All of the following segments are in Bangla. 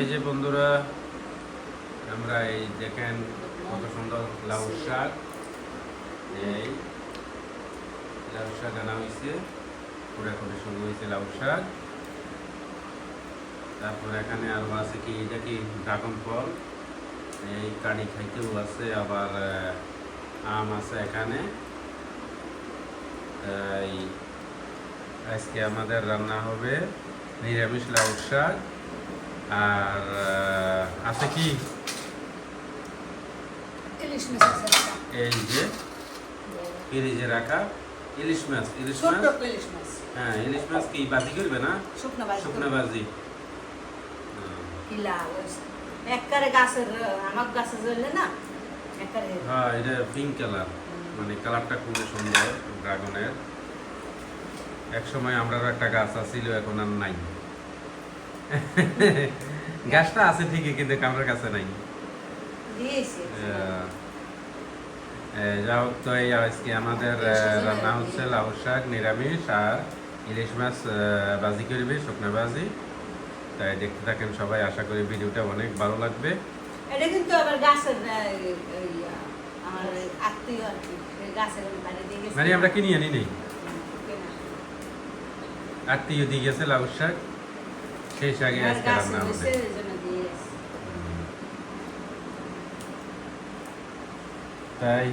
এই যে বন্ধুরা, আমরা এই দেখেন কত সুন্দর লাউ শাক। এই লাউ শাক আনা হয়েছে পুরা করে সুন্দর হয়েছে লাউ শাক। তারপর এখানে আরও আছে কি, এটা কি ড্রাগন ফল? এই কানি খাইতেও আছে, আবার আম আছে এখানে। আজকে আমাদের রান্না হবে নিরামিষ লাউ শাক। আর আছে কি। এই যে ফ্রিজে রাখা ইলিশ মাছ ইলিশ মাছ? হ্যাঁ ইলিশ মাছ কি বাজি করবে না? শুকনো বাজি। গাছের আমার গাছে জ্বললে না হ্যাঁ এটা পিঙ্ক কালার মানে কালারটা খুবই সুন্দর ড্রাগনের এক সময় একটা গাছ আছিল এখন আর নাই। গাছটা আছে ঠিকই কিন্তু আমার কাছে নাই। যা হোক তো এই আজকে আমাদের রান্না হচ্ছে লাউ শাক নিরামিষ আর ইলিশ মাছ বাজি করবে শুকনো ভাজি। তাই দেখতে থাকেন সবাই আশা করি ভিডিওটা অনেক ভালো লাগবে। এটা কিন্তু আবার গাছের আহ, ওই, আহ, আমার আত্মীয় আর কি গাছের বাড়ি মানে আমরা কিনি আনি নেই। আত্মীয় দিয়ে গেছে লাউ শাক। শাকে আমার আজকে রান্না গেছে। তাই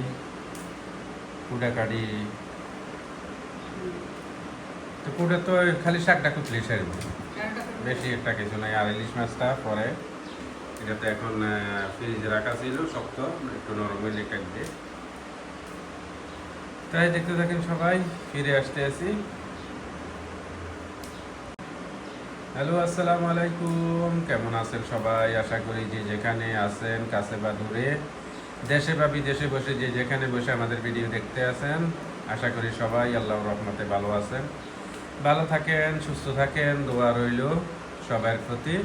কুড়া কাটি তো কুড়া তো খালি শাকটা কুচলে সারবে বেশি একটা কিছু নাই আর ইলিশ মাছটা পরে এটা তো এখন ফ্রিজে রাখা ছিল শক্ত একটু নরম হইলে কাটবে তাই দেখতে থাকেন সবাই ফিরে আসতে আছি হ্যালো, আসসালামু আলাইকুম। কেমন আছেন সবাই? আশা করি যে যেখানে আছেন, কাছে বা দূরে, দেশে বা বিদেশে বসে যে যেখানে বসে আমাদের ভিডিও দেখতে আছেন, আশা করি সবাই আল্লাহ রহমতে ভালো আছেন। ভালো থাকেন, সুস্থ থাকেন, দোয়া রইল সবার প্রতি।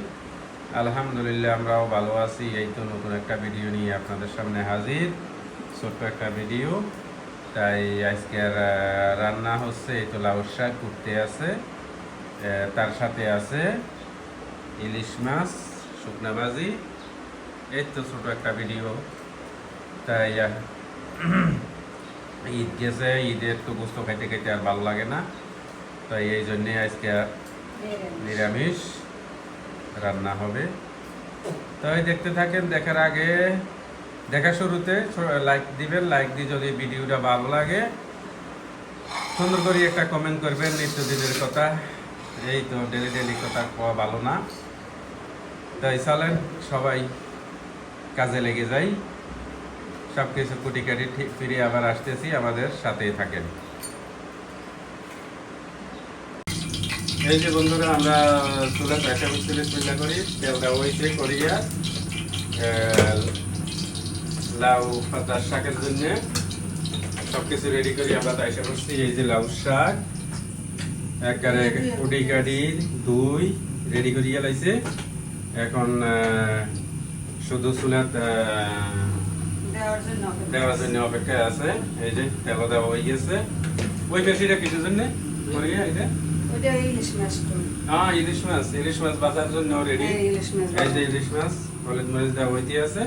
আলহামদুলিল্লাহ, আমরাও ভালো আছি। এই তো নতুন একটা ভিডিও নিয়ে আপনাদের সামনে হাজির। ছোট্ট একটা ভিডিও। তাই আজকের রান্না হচ্ছে, এই তো লাউ শাক করতে আছে। তার সাথে আছে ইলিশ মাছ শুকনা ভাজি। এই তো ছোটো একটা ভিডিও তাই ঈদ গেছে ঈদের তো গোস্ত খাইতে খাইতে আর ভালো লাগে না। তাই এই জন্যে আজকে নিরামিষ। রান্না হবে। তাই দেখতে থাকেন দেখার আগে দেখা শুরুতে লাইক দিবেন লাইক দিয়ে যদি ভিডিওটা ভালো লাগে সুন্দর করে একটা কমেন্ট করবেন নিত্যদিনের কথা। এই তো ডেলি ডেলি কথা কোয়া ভালো না। তাই চলেন, সবাই কাজে লেগে যাই। সব কিছু কুটি কাটি ঠিক ফিরে আবার আসতেছি, আমাদের সাথেই থাকেন। এই যে বন্ধুরা, আমরা চুলা মিস্ত্রি চিন্তা করি, তেলটা হয়েছে করিয়া লাউ পাতার শাকের জন্য সব কিছু রেডি করি আমরা তাইসা করছি এই যে লাউ শাক। একবারে কুটি কাটি দুই রেডি করিয়া লাইছে। এখন শুধু চুলাত দেওয়ার জন্য অপেক্ষায় আছে। এই যে তেল দেওয়া হয়ে গেছে। ওই বেশিটা কিছু জন্য? করিয়া এটা ইলিশ মাছ হ্যাঁ ইলিশ মাছ। ইলিশ মাছ বাজার জন্য রেডি এই মাছ এই যে ইলিশ মাছ হলুদ মরিচ দেওয়া হইতে আছে।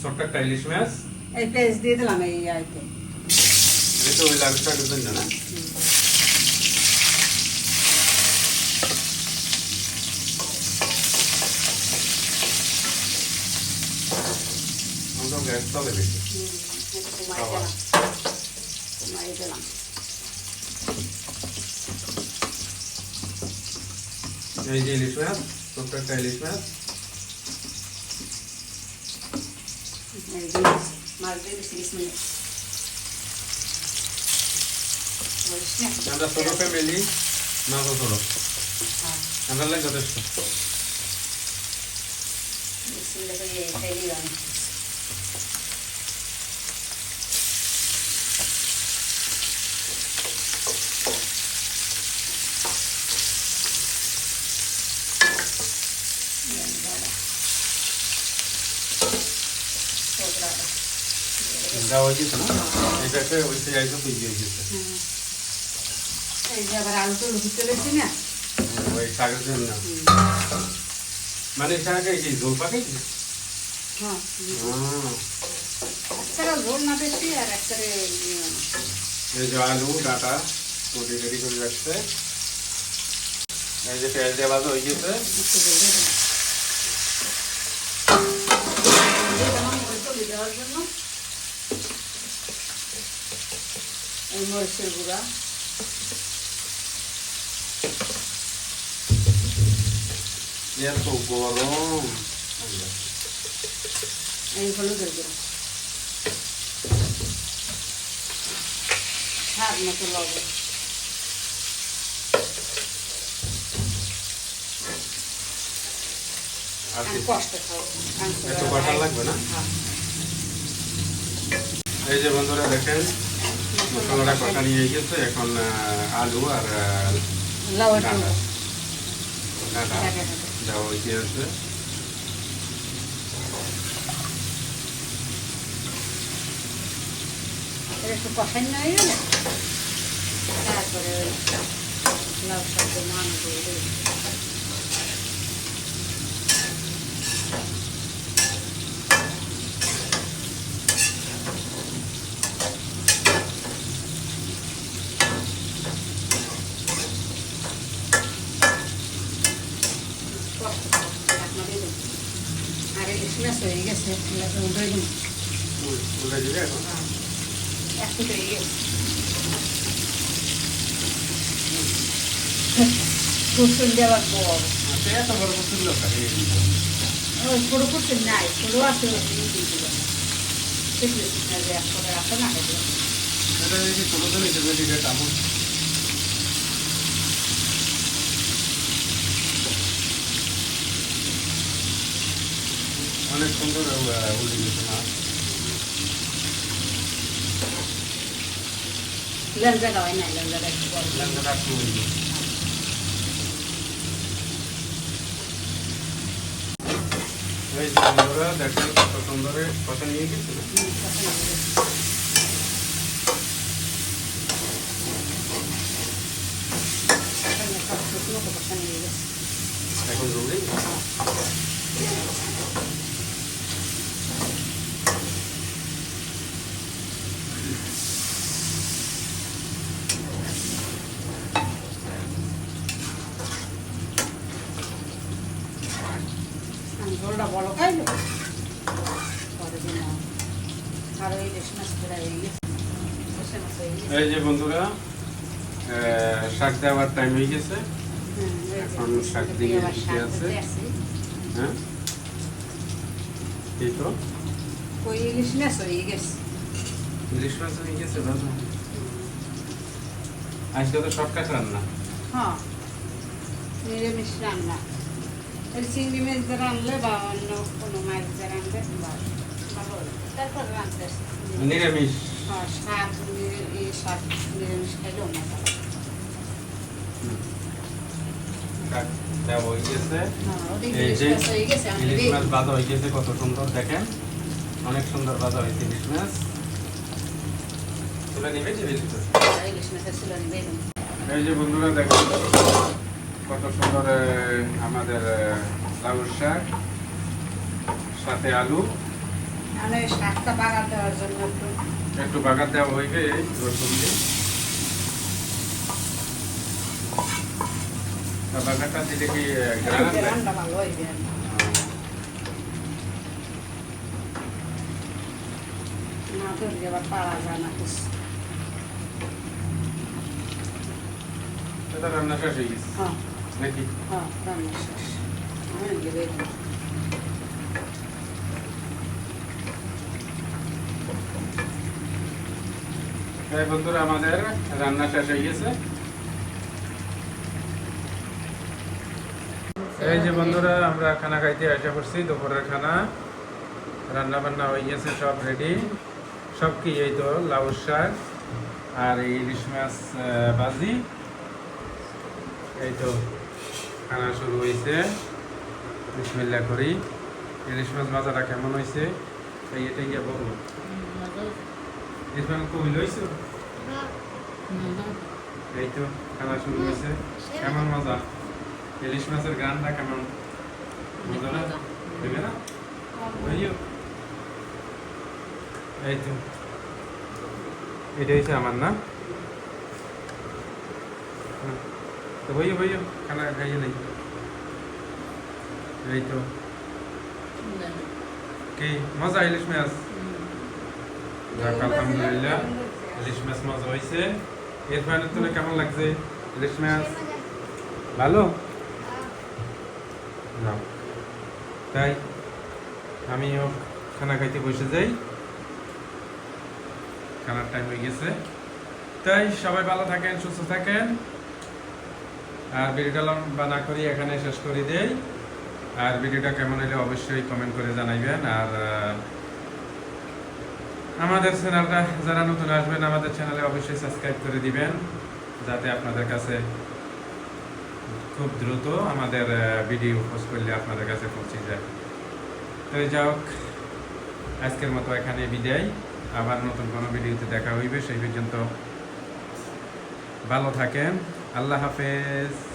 ছোট্ট একটা ইলিশ মাছ। এই পেঁয়াজ দিয়ে দিলাম এই আইতে। এটা ওই শাকের জন্য না? আমাদের গ্যাস চলে বেশি এই যে ইলিশ মাছ ছোট্ট একটা ইলিশ মাছ? আমরা ছোট ফ্যামিলি ছোট। হ্যাঁ, আমরা যথেষ্ট বিসমিল্লাহ করে এই খাই দিলাম। এই বাবা। ছোটরা। দেওয়া হয়ে গেছে না এটাকে ওই সেই আইসা তুই দিয়ে গেছে হুম। এই যে আবার আলু তো লুচি চলেছি না ওই শাকের জন্য হুম। মানে শাক এই যে ঝোল পাকাইছি হ্যাঁ হুম। একটা ঝোল না বেশি আর একটা এই যে আলু ডাটা মুড়ি রেডি করে রাখছে এই যে পেঁয়াজ দেওয়া ভাজা হয়ে গেছে দেওয়ার জন্য এই মরিচের গুঁড়া। এত গরম। এই হলুদের গুঁড়া। স্বাদ মতো লবণ। লাগবে না? এই যে বন্ধুরা দেখেন মশলাটা কষা নিয়ে গেছে এখন আলু আর ডাটা। দেওয়া হয়ে একটু কষাই না হয়ে গেলে তারপরে লাউ শাক মান করে দেবে। কষ্ট করে ঢাকনা দিয়ে দেবে। আর এই স্মেস হয়ে গেছে উঠে দিন উল- উল্টে দিবে এখন একটু হয়ে গেছে কুসুম দেওয়ার পর পুরো কুসুম নাই পুরো আছে এগুলো এটা এই যে ছোট ছোট হিসেবে দিকে টামুন অনেক সুন্দর উল্টে গেছে একটু একটু এই দেখেন কত সুন্দর কথা নিয়ে গেছে। এখানে সব শুকনো তো পছন্দ হয়ে গেছে। এখন রুগী আমি ঝোলটা বড় খাইলো পরে দিন আর ওই ইলিশ মাছ ফেরা হয়ে গেছে বসে হয়ে গেছে। এই যে বন্ধুরা শাক দেওয়ার টাইম হয়ে গেছে। হুম, ওই যে এখন শাক দিয়ে আছে। হ্যাঁ? এই তো? ওই ইলিশ মাছ হয়ে গেছে। ইলিশ মাছ হয়ে গেছে আজকে তো শর্টকাট রান্না। হ্যাঁ নিরামিষ রান্না। ওই চিংড়ি মাছ দিয়ে রানলে বা অন্য কোনো মাছ দিয়ে রানলে ভালো তারপর রাঁধতে নিরামিষ হ্যাঁ, শাক এই শাক নিরামিষ খাইলেও মজা কত সুন্দর দেখেন অনেক সুন্দর বাজা হয়েছে ইলিশ মাছ তুলে নিবে। এই যে বন্ধুরা দেখেন কত সুন্দর আমাদের আহ, লাউ শাক সাথে আলু। একটু। বাগার দেওয়া হইবে রসুন দিয়ে। বাগারটা দিলে কি রান্না শেষ হয়ে গেছে। হ্যাঁ। নাকি হ্যাঁ রান্না শেষ বন্ধুরা আমাদের রান্না শেষ হয়ে গেছে এই যে বন্ধুরা আমরা খানা খাইতে আসা করছি দুপুরের খানা। রান্না বান্না হয়ে গেছে সব রেডি সব কি? এই তো লাউ শাক আর ইলিশ মাছ ভাজি। এই তো। খানা শুরু হয়েছে বিসমিল্লা করি। ইলিশ মাছ ভাজাটা কেমন হয়েছে এই এটা গিয়ে বলব ইলিশ মাছ এই তো খানা শুরু হয়েছে কেমন মজা? ইলিশ মাছের গানটা কেমন? মজা না? না? এই তো। এটা হচ্ছে আমার না? তো ভাইও ভাইও খানা খাইয়ে নেই। এই তো। কি মজা ইলিশ মাছ? যাক আলহামদুলিল্লাহ ইলিশ মাছ মজা হয়েছে এরফানের তো কেমন লাগছে ইলিশ মাছ? ভালো? না তাই আমিও খানা খাইতে বসে যাই। খানার টাইম হয়ে গেছে। তাই সবাই ভালো থাকেন সুস্থ থাকেন। আর ভিডিওটা লম্বা না করি এখানে শেষ করে দেই। আর ভিডিওটা কেমন হলে অবশ্যই কমেন্ট করে জানাইবেন। আর আমাদের চ্যানেলটা যারা নতুন আসবেন, আমাদের চ্যানেলে অবশ্যই সাবস্ক্রাইব করে দিবেন, যাতে আপনাদের কাছে খুব দ্রুত আমাদের ভিডিও পোস্ট করলে আপনাদের কাছে পৌঁছে যায়। তো যাই হোক, আজকের মতো এখানে বিদায়। আবার নতুন কোনো ভিডিওতে দেখা হইবে, সেই পর্যন্ত ভালো থাকেন। আল্লাহ হাফেজ।